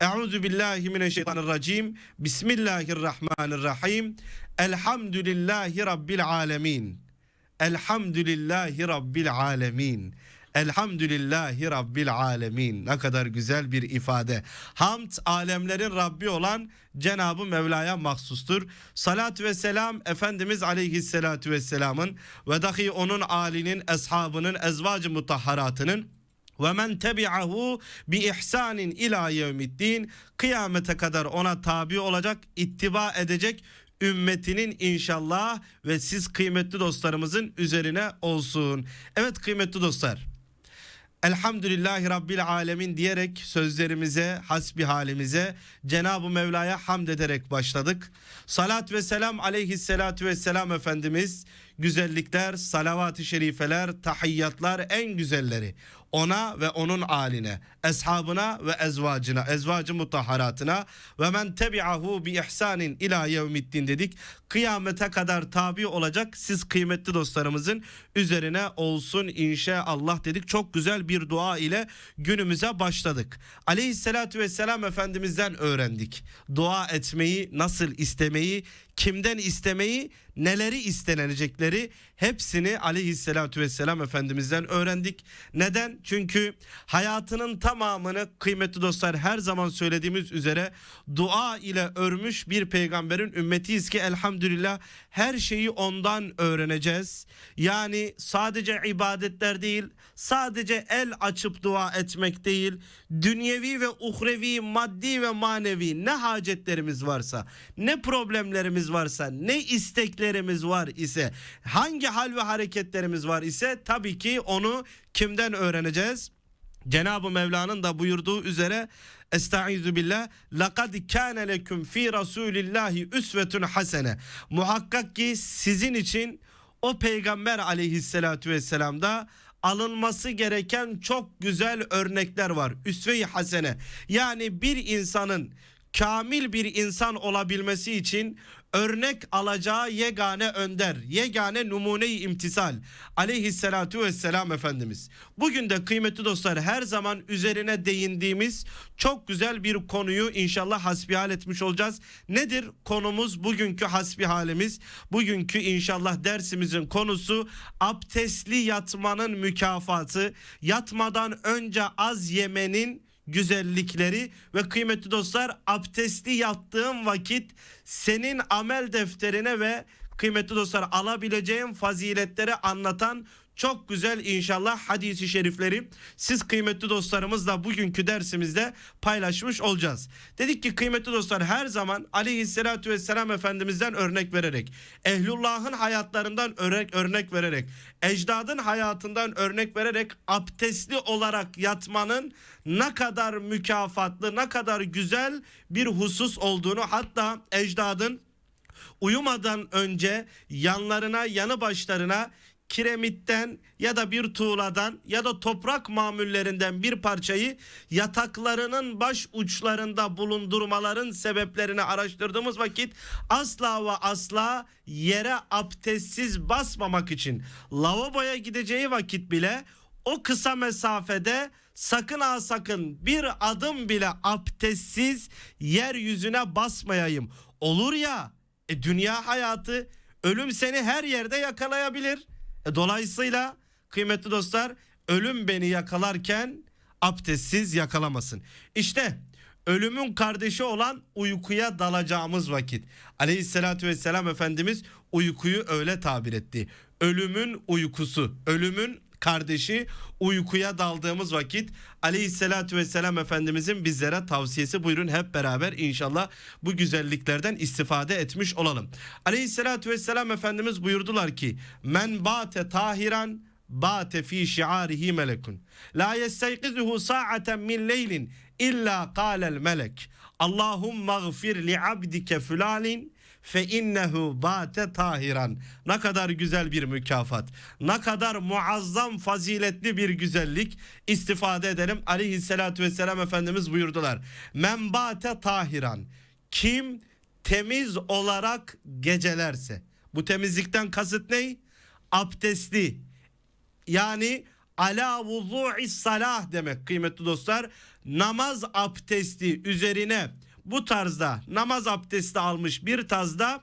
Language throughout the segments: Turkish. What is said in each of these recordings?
Euzu billahi mineşşeytanirracim. Bismillahirrahmanirrahim. Elhamdülillahi rabbil alamin. Elhamdülillahi rabbil alamin. Elhamdülillahi Rabbil alemin. Ne kadar güzel bir ifade. Hamd alemlerin Rabbi olan Cenab-ı Mevla'ya mahsustur. Salat ve selam Efendimiz Aleyhisselatü Vesselam'ın ve dahi onun alinin, eshabının, ezvacı mutahharatının ve men tebi'ahu bi ihsanin ila yevmiddin kıyamete kadar ona tabi olacak, ittiba edecek ümmetinin inşallah ve siz kıymetli dostlarımızın üzerine olsun. Evet kıymetli dostlar. Elhamdülillahi Rabbil Alemin diyerek sözlerimize, hasbi halimize Cenab-ı Mevla'ya hamd ederek başladık. Salat ve selam aleyhissalatü vesselam Efendimiz güzellikler, salavat-ı şerifeler, tahiyyatlar en güzelleri ona ve onun aline, eshabına ve ezvacına, ezvacı mutahharatına ve men tebi'ahu bi ihsanin ila yevmiddin dedik. Kıyamete kadar tabi olacak siz kıymetli dostlarımızın üzerine olsun inşallah dedik. Çok güzel bir dua ile günümüze başladık. Aleyhissalatü vesselam Efendimiz'den öğrendik. Dua etmeyi, nasıl istemeyi, kimden istemeyi, neleri istenecekleri hepsini aleyhissalatü vesselam Efendimiz'den öğrendik. Neden? Çünkü hayatının tamamını kıymetli dostlar her zaman söylediğimiz üzere dua ile örmüş bir peygamberin ümmetiyiz ki elhamdülillah her şeyi ondan öğreneceğiz. Yani sadece ibadetler değil, sadece el açıp dua etmek değil, dünyevi ve uhrevi, maddi ve manevi ne hacetlerimiz varsa, ne problemlerimiz varsa, ne isteklerimiz var ise, hangi hal ve hareketlerimiz var ise tabii ki onu kimden öğreneceğiz? Cenab-ı Mevla'nın da buyurduğu üzere Estaizu billah Lekad kâne leküm fi Rasulillahi üsvetun hasene Muhakkak ki sizin için o peygamber aleyhissalatü vesselamda alınması gereken çok güzel örnekler var. Üsve-i hasene. Yani bir insanın kamil bir insan olabilmesi için örnek alacağı yegane önder, yegane numune-i imtisal aleyhissalatu vesselam Efendimiz. Bugün de kıymetli dostlar her zaman üzerine değindiğimiz çok güzel bir konuyu inşallah hasbihal etmiş olacağız. Nedir konumuz bugünkü hasbihalimiz? Bugünkü inşallah dersimizin konusu abdestli yatmanın mükafatı. Yatmadan önce az yemenin güzellikleri ve kıymetli dostlar abdestli yattığın vakit senin amel defterine ve kıymetli dostlar alabileceğin faziletleri anlatan çok güzel inşallah hadisi şerifleri siz kıymetli dostlarımızla bugünkü dersimizde paylaşmış olacağız. Dedik ki kıymetli dostlar her zaman aleyhissalatü vesselam Efendimiz'den örnek vererek, ehlullahın hayatlarından örnek, örnek vererek, ecdadın hayatından örnek vererek abdestli olarak yatmanın ne kadar mükafatlı, ne kadar güzel bir husus olduğunu hatta ecdadın uyumadan önce yanlarına yanı başlarına kiremitten ya da bir tuğladan ya da toprak mamullerinden bir parçayı yataklarının baş uçlarında bulundurmaların sebeplerini araştırdığımız vakit asla ve asla yere abdestsiz basmamak için lavaboya gideceği vakit bile o kısa mesafede sakın ha sakın bir adım bile abdestsiz yeryüzüne basmayayım. Olur ya e, dünya hayatı ölüm seni her yerde yakalayabilir. E, dolayısıyla kıymetli dostlar ölüm beni yakalarken abdestsiz yakalamasın. İşte ölümün kardeşi olan uykuya dalacağımız vakit. Aleyhissalatü vesselam Efendimiz uykuyu öyle tabir etti. Ölümün uykusu, ölümün kardeşi uykuya daldığımız vakit aleyhissalatü vesselam Efendimizin bizlere tavsiyesi. Buyurun hep beraber inşallah bu güzelliklerden istifade etmiş olalım. Aleyhissalatü vesselam Efendimiz buyurdular ki men bate tahiran bate fi şiarihi melekun. La yestayqizuhu sa'aten min leylin illa kâlel melek. Allahümme gfir li abdike fülalin fe innehu bate tahiran. Ne kadar güzel bir mükafat. Ne kadar muazzam faziletli bir güzellik istifade edelim. Aleyhissalatü vesselam Efendimiz buyurdular. Men bate tahiran. Kim temiz olarak gecelerse. Bu temizlikten kasıt ne? Abdestli. Yani ala vuzu'i salah demek kıymetli dostlar. Namaz abdesti üzerine bu tarzda namaz abdesti almış bir tarzda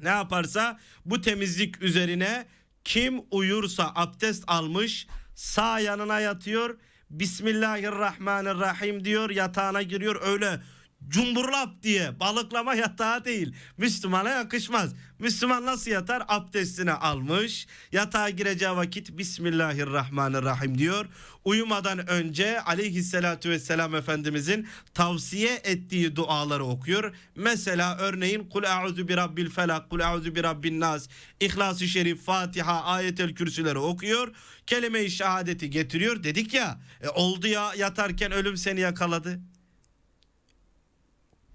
ne yaparsa bu temizlik üzerine kim uyursa abdest almış sağ yanına yatıyor. Bismillahirrahmanirrahim diyor yatağına giriyor öyle cumburlap diye balıklama yatağı değil. Müslümana yakışmaz. Müslüman nasıl yatar? Abdestini almış. Yatağa gireceği vakit Bismillahirrahmanirrahim diyor. Uyumadan önce aleyhissalatü vesselam Efendimizin tavsiye ettiği duaları okuyor. Mesela örneğin Kul a'udhu bi rabbil felak, Kul a'udhu bi rabbin nas, İhlas-ı Şerif, Fatiha, Ayetel Kürsüleri okuyor. Kelime-i şehadeti getiriyor. Dedik ya e, oldu ya yatarken ölüm seni yakaladı.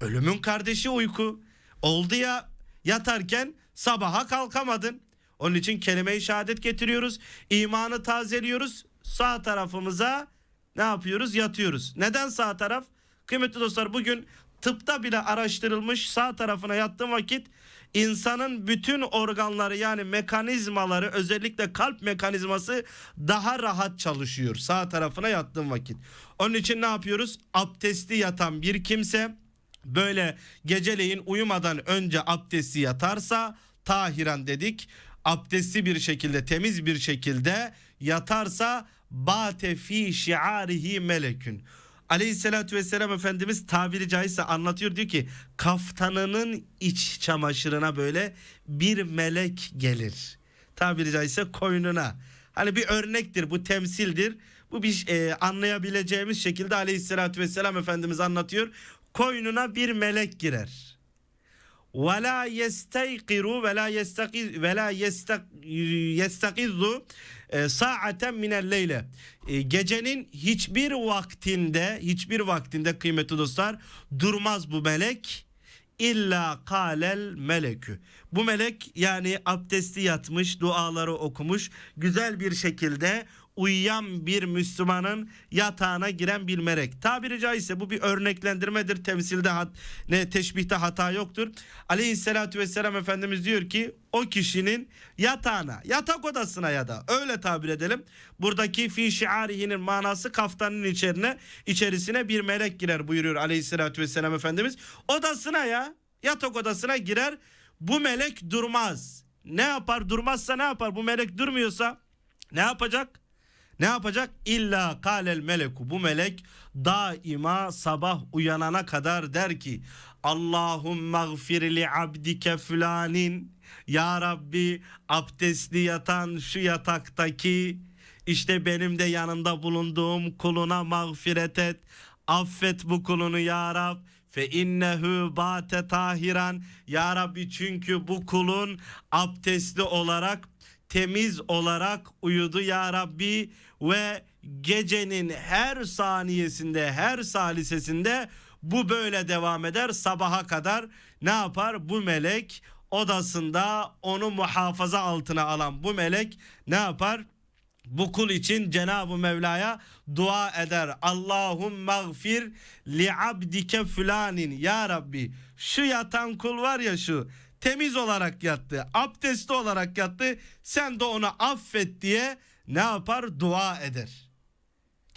Ölümün kardeşi uyku. Oldu ya yatarken sabaha kalkamadın. Onun için kelime-i şehadet getiriyoruz. İmanı tazeliyoruz. Sağ tarafımıza ne yapıyoruz? Yatıyoruz. Neden sağ taraf? Kıymetli dostlar bugün tıpta bile araştırılmış sağ tarafına yattığın vakit insanın bütün organları yani mekanizmaları özellikle kalp mekanizması daha rahat çalışıyor sağ tarafına yattığın vakit. Onun için ne yapıyoruz? Abdestli yatan bir kimse böyle geceleyin uyumadan önce abdesti yatarsa tahiran dedik. Abdestli bir şekilde temiz bir şekilde yatarsa bate fi şiarihi melekün. Aleyhissalatü vesselam Efendimiz tabiri caizse anlatıyor diyor ki kaftanının iç çamaşırına böyle bir melek gelir. Tabiri caizse koynuna. Hani bir örnektir bu temsildir. Bu bir e, anlayabileceğimiz şekilde Aleyhissalatü vesselam Efendimiz anlatıyor koynuna bir melek girer. Ve la yestayqiru ve la yestaqiz ve la yestaqizu e, saaten minel leyle. E, Gecenin hiçbir vaktinde, hiçbir vaktinde kıymetli dostlar durmaz bu melek. İlla kalel melekü. Bu melek yani abdesti yatmış, duaları okumuş, güzel bir şekilde uyuyan bir Müslümanın yatağına giren bir melek. Tabiri caizse bu bir örneklendirmedir. Temsilde hat, ne teşbihte hata yoktur. Aleyhissalatü vesselam Efendimiz diyor ki o kişinin yatağına, yatak odasına ya da öyle tabir edelim. Buradaki fi şiarihinin manası kaftanın içerine, içerisine bir melek girer buyuruyor Aleyhissalatü vesselam Efendimiz. Odasına ya, yatak odasına girer. Bu melek durmaz. Ne yapar? Durmazsa ne yapar? Bu melek durmuyorsa ne yapacak? Ne yapacak? İlla kalel meleku. Bu melek daima sabah uyanana kadar der ki Allahümme gfir li abdike fulanin Ya Rabbi abdestli yatan şu yataktaki işte benim de yanında bulunduğum kuluna mağfiret et. Affet bu kulunu ya Rab. Fe innehu bate tahiran. Ya Rabbi çünkü bu kulun abdestli olarak temiz olarak uyudu ya Rabbi ve gecenin her saniyesinde her salisesinde bu böyle devam eder sabaha kadar ne yapar bu melek odasında onu muhafaza altına alan bu melek ne yapar? Bu kul için Cenab-ı Mevla'ya dua eder. Allahum gfir li abdike fulanin. Ya Rabbi şu yatan kul var ya şu temiz olarak yattı, abdestli olarak yattı. Sen de onu affet diye ne yapar? Dua eder.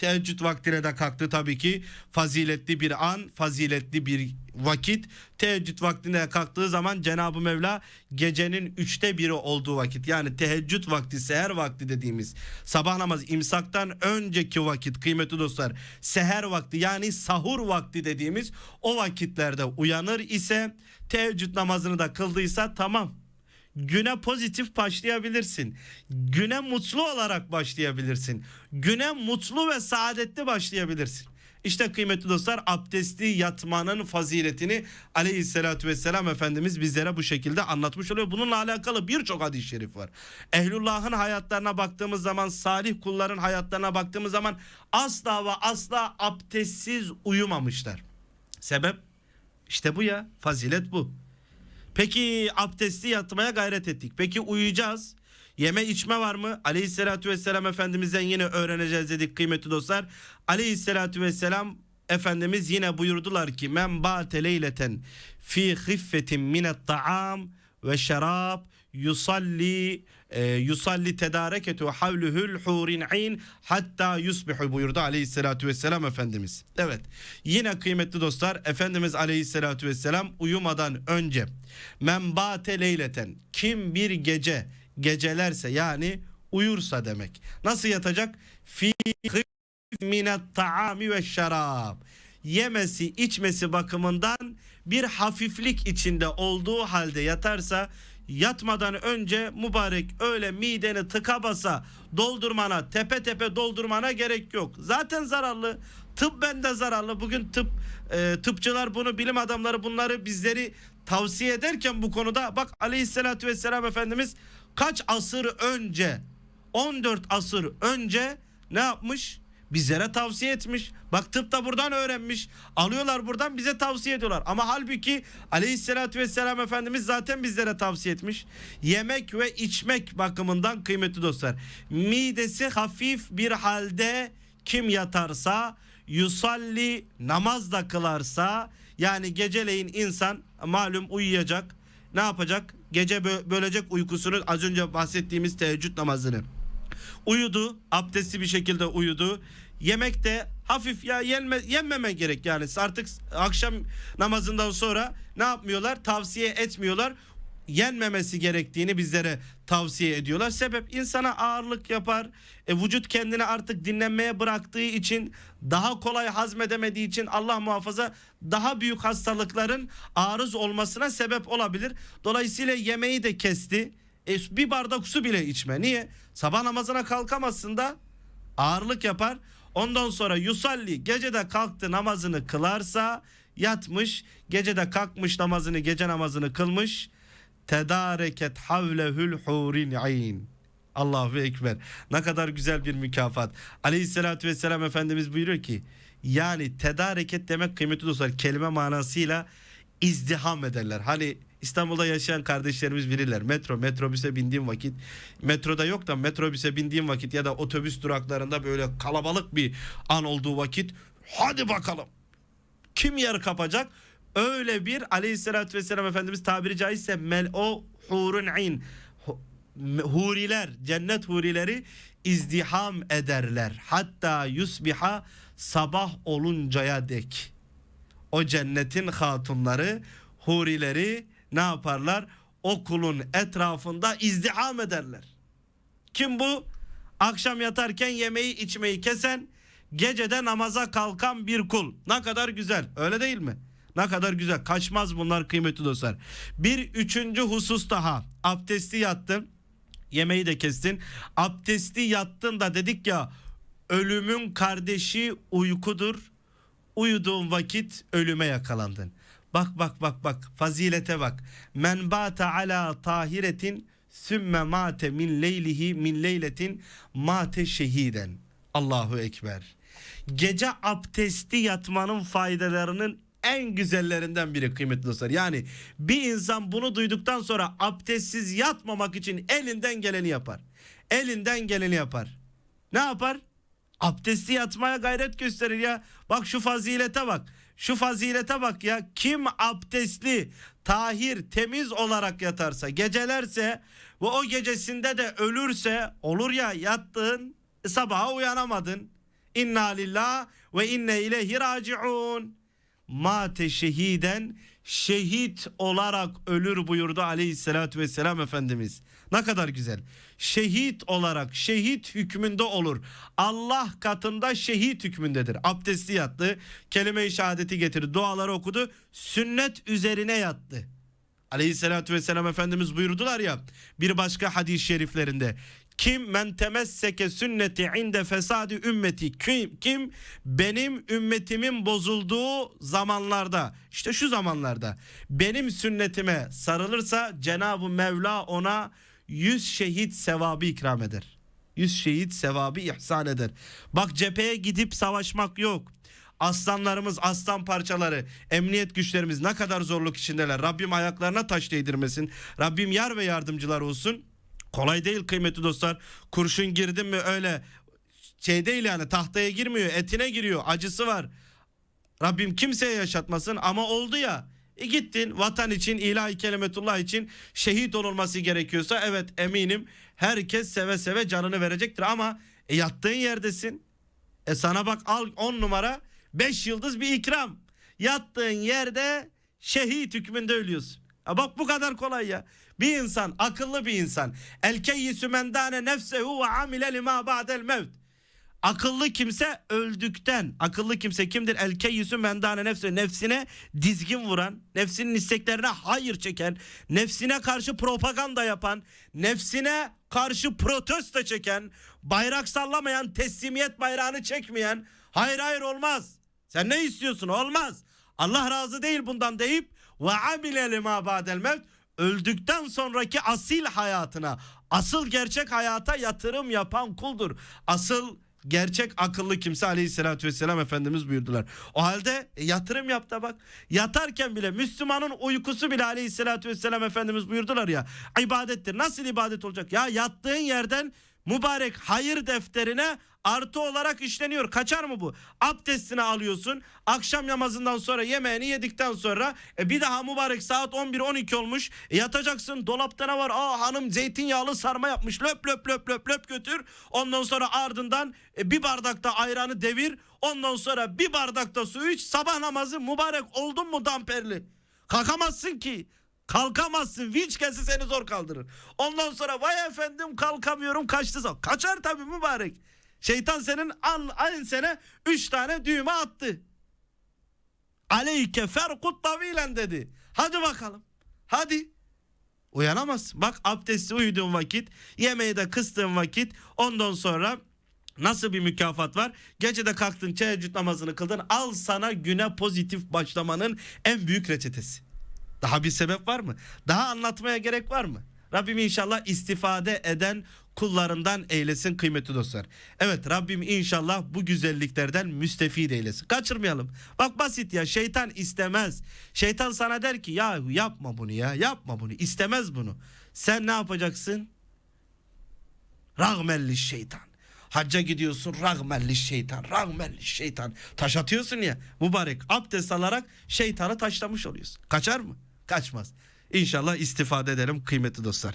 Teheccüd vaktine de kalktı tabii ki faziletli bir an, faziletli bir vakit. Teheccüd vaktine kalktığı zaman Cenab-ı Mevla gecenin üçte biri olduğu vakit yani teheccüd vakti, seher vakti dediğimiz sabah namazı imsaktan önceki vakit kıymetli dostlar seher vakti yani sahur vakti dediğimiz o vakitlerde uyanır ise teheccüd namazını da kıldıysa tamam güne pozitif başlayabilirsin. Güne mutlu olarak başlayabilirsin. Güne mutlu ve saadetli başlayabilirsin. İşte kıymetli dostlar abdestli yatmanın faziletini aleyhissalatü vesselam Efendimiz bizlere bu şekilde anlatmış oluyor. Bununla alakalı birçok hadis-i şerif var. Ehlullah'ın hayatlarına baktığımız zaman salih kulların hayatlarına baktığımız zaman asla ve asla abdestsiz uyumamışlar. Sebep? İşte bu ya fazilet bu. Peki abdestli yatmaya gayret ettik. Peki uyuyacağız. Yeme içme var mı? Aleyhissalatü vesselam Efendimiz'den yine öğreneceğiz dedik kıymetli dostlar. Aleyhissalatü vesselam Efendimiz yine buyurdular ki men bate leyleten fi hiffetin minet ta'am ve şarab yusalli e, yusalli tedareketu havluhul hurin ayn hatta yusbihu buyurdu aleyhissalatü vesselam Efendimiz. Evet yine kıymetli dostlar Efendimiz aleyhissalatü vesselam uyumadan önce menbate leyleten kim bir gece gecelerse yani uyursa demek. Nasıl yatacak? Fi minet taami ve şarab. Yemesi içmesi bakımından bir hafiflik içinde olduğu halde yatarsa yatmadan önce mübarek öyle mideni tıka basa doldurmana tepe tepe doldurmana gerek yok. Zaten zararlı. Tıbben de zararlı. Bugün tıp e, tıpçılar bunu bilim adamları bunları bizleri tavsiye ederken bu konuda bak aleyhissalatü vesselam Efendimiz kaç asır önce 14 asır önce ne yapmış? Bizlere tavsiye etmiş. Bak tıp da buradan öğrenmiş. Alıyorlar buradan bize tavsiye ediyorlar. Ama halbuki aleyhissalatü vesselam Efendimiz zaten bizlere tavsiye etmiş. Yemek ve içmek bakımından kıymetli dostlar. Midesi hafif bir halde kim yatarsa yusalli namaz da kılarsa yani geceleyin insan malum uyuyacak. Ne yapacak? Gece bö- bölecek uykusunu az önce bahsettiğimiz teheccüd namazını uyudu. Abdestli bir şekilde uyudu. Yemek de hafif ya yenme, yenmeme gerek yani artık akşam namazından sonra ne yapmıyorlar tavsiye etmiyorlar yenmemesi gerektiğini bizlere tavsiye ediyorlar. Sebep insana ağırlık yapar. E, vücut kendini artık dinlenmeye bıraktığı için daha kolay hazmedemediği için Allah muhafaza daha büyük hastalıkların arız olmasına sebep olabilir. Dolayısıyla yemeği de kesti. E, bir bardak su bile içme. Niye? Sabah namazına kalkamazsın da ağırlık yapar. Ondan sonra yusalli gecede kalktı namazını kılarsa yatmış. Gecede kalkmış namazını gece namazını kılmış. Tedareket havlehül hurin ayn. Allahu Ekber. Ne kadar güzel bir mükafat. Aleyhissalatü vesselam Efendimiz buyuruyor ki yani tedareket demek kıymetli dostlar kelime manasıyla izdiham ederler. Hani İstanbul'da yaşayan kardeşlerimiz bilirler. Metro, metrobüse bindiğim vakit metroda yok da metrobüse bindiğim vakit ya da otobüs duraklarında böyle kalabalık bir an olduğu vakit hadi bakalım kim yer kapacak? Öyle bir aleyhissalatü vesselam Efendimiz tabiri caizse mel o hurun in hu- huriler cennet hurileri izdiham ederler. Hatta yusbiha sabah oluncaya dek. O cennetin hatunları hurileri ne yaparlar? O kulun etrafında izdiham ederler. Kim bu? Akşam yatarken yemeği içmeyi kesen, gecede namaza kalkan bir kul. Ne kadar güzel. Öyle değil mi? Ne kadar güzel. Kaçmaz bunlar kıymetli dostlar. Bir üçüncü husus daha. Abdesti yattın. Yemeği de kestin. Abdesti yattın da dedik ya ölümün kardeşi uykudur. Uyuduğun vakit ölüme yakalandın. Bak bak bak bak fazilete bak. Men bata ala tahiretin sümme mate min leylihi min leyletin mate şehiden. Allahu ekber. Gece abdesti yatmanın faydalarının en güzellerinden biri kıymetli dostlar. Yani bir insan bunu duyduktan sonra abdestsiz yatmamak için elinden geleni yapar. Elinden geleni yapar. Ne yapar? Abdesti yatmaya gayret gösterir ya. Bak şu fazilete bak. Şu fazilete bak ya. Kim abdestli, tahir, temiz olarak yatarsa, gecelerse ve o gecesinde de ölürse olur ya yattın, sabaha uyanamadın. İnna lillah ve inne ileyhi raciun. Mate şehiden şehit olarak ölür buyurdu aleyhissalatü vesselam Efendimiz. Ne kadar güzel. Şehit olarak şehit hükmünde olur. Allah katında şehit hükmündedir. Abdesti yattı. Kelime-i şehadeti getirdi. Duaları okudu. Sünnet üzerine yattı. Aleyhissalatü vesselam Efendimiz buyurdular ya bir başka hadis-i şeriflerinde. Kim men temesseke sünneti inde fesadi ümmeti kim, kim benim ümmetimin bozulduğu zamanlarda işte şu zamanlarda benim sünnetime sarılırsa Cenab-ı Mevla ona 100 şehit sevabı ikram eder. 100 şehit sevabı ihsan eder. Bak cepheye gidip savaşmak yok. Aslanlarımız aslan parçaları emniyet güçlerimiz ne kadar zorluk içindeler. Rabbim ayaklarına taş değdirmesin. Rabbim yar ve yardımcılar olsun. Kolay değil kıymetli dostlar. Kurşun girdin mi öyle şey değil yani tahtaya girmiyor etine giriyor acısı var. Rabbim kimseye yaşatmasın ama oldu ya E gittin vatan için, ilahi kelimetullah için şehit olunması gerekiyorsa evet eminim herkes seve seve canını verecektir ama e, yattığın yerdesin. E sana bak al 10 numara 5 yıldız bir ikram. Yattığın yerde şehit hükmünde ölüyorsun. Ya bak bu kadar kolay ya. Bir insan akıllı bir insan. El keyyisü mendane nefsehu ve amile lima ba'del mevt. Akıllı kimse öldükten. Akıllı kimse kimdir? El keyyisü mendane nefse. Nefsine dizgin vuran, nefsinin isteklerine hayır çeken, nefsine karşı propaganda yapan, nefsine karşı protesto çeken, bayrak sallamayan, teslimiyet bayrağını çekmeyen, hayır hayır olmaz. Sen ne istiyorsun? Olmaz. Allah razı değil bundan deyip ve amile lima ba'del mevt öldükten sonraki asil hayatına, asıl gerçek hayata yatırım yapan kuldur. Asıl gerçek akıllı kimse aleyhissalatü vesselam Efendimiz buyurdular. O halde e, yatırım yap da bak. Yatarken bile Müslümanın uykusu bile aleyhissalatü vesselam Efendimiz buyurdular ya. ibadettir. Nasıl ibadet olacak? Ya yattığın yerden mübarek hayır defterine artı olarak işleniyor. Kaçar mı bu? Abdestini alıyorsun. Akşam namazından sonra yemeğini yedikten sonra e, bir daha mübarek saat 11-12 olmuş. E, yatacaksın. Dolapta ne var? Aa hanım zeytinyağlı sarma yapmış. Löp löp löp löp löp götür. Ondan sonra ardından e, bir bardakta ayranı devir. Ondan sonra bir bardakta su iç. Sabah namazı mübarek oldun mu damperli? Kalkamazsın ki. Kalkamazsın. Vinç gelse seni zor kaldırır. Ondan sonra vay efendim kalkamıyorum kaçtı. zaman. Kaçar tabii mübarek. Şeytan senin an, aynı sene 3 tane düğme attı. Aleyke ferkut tavilen dedi. Hadi bakalım. Hadi. Uyanamazsın. Bak abdesti uyuduğun vakit, yemeği de kıstığın vakit ondan sonra nasıl bir mükafat var? Gecede kalktın teheccüd namazını kıldın. Al sana güne pozitif başlamanın en büyük reçetesi. Daha bir sebep var mı? Daha anlatmaya gerek var mı? Rabbim inşallah istifade eden kullarından eylesin kıymetli dostlar. Evet Rabbim inşallah bu güzelliklerden müstefid eylesin. Kaçırmayalım. Bak basit ya şeytan istemez. Şeytan sana der ki ya yapma bunu ya yapma bunu istemez bunu. Sen ne yapacaksın? Rağmelli şeytan. Hacca gidiyorsun rağmelli şeytan, rağmelli şeytan. Taş atıyorsun ya mübarek abdest alarak şeytanı taşlamış oluyorsun. Kaçar mı? Kaçmaz. İnşallah istifade edelim kıymetli dostlar.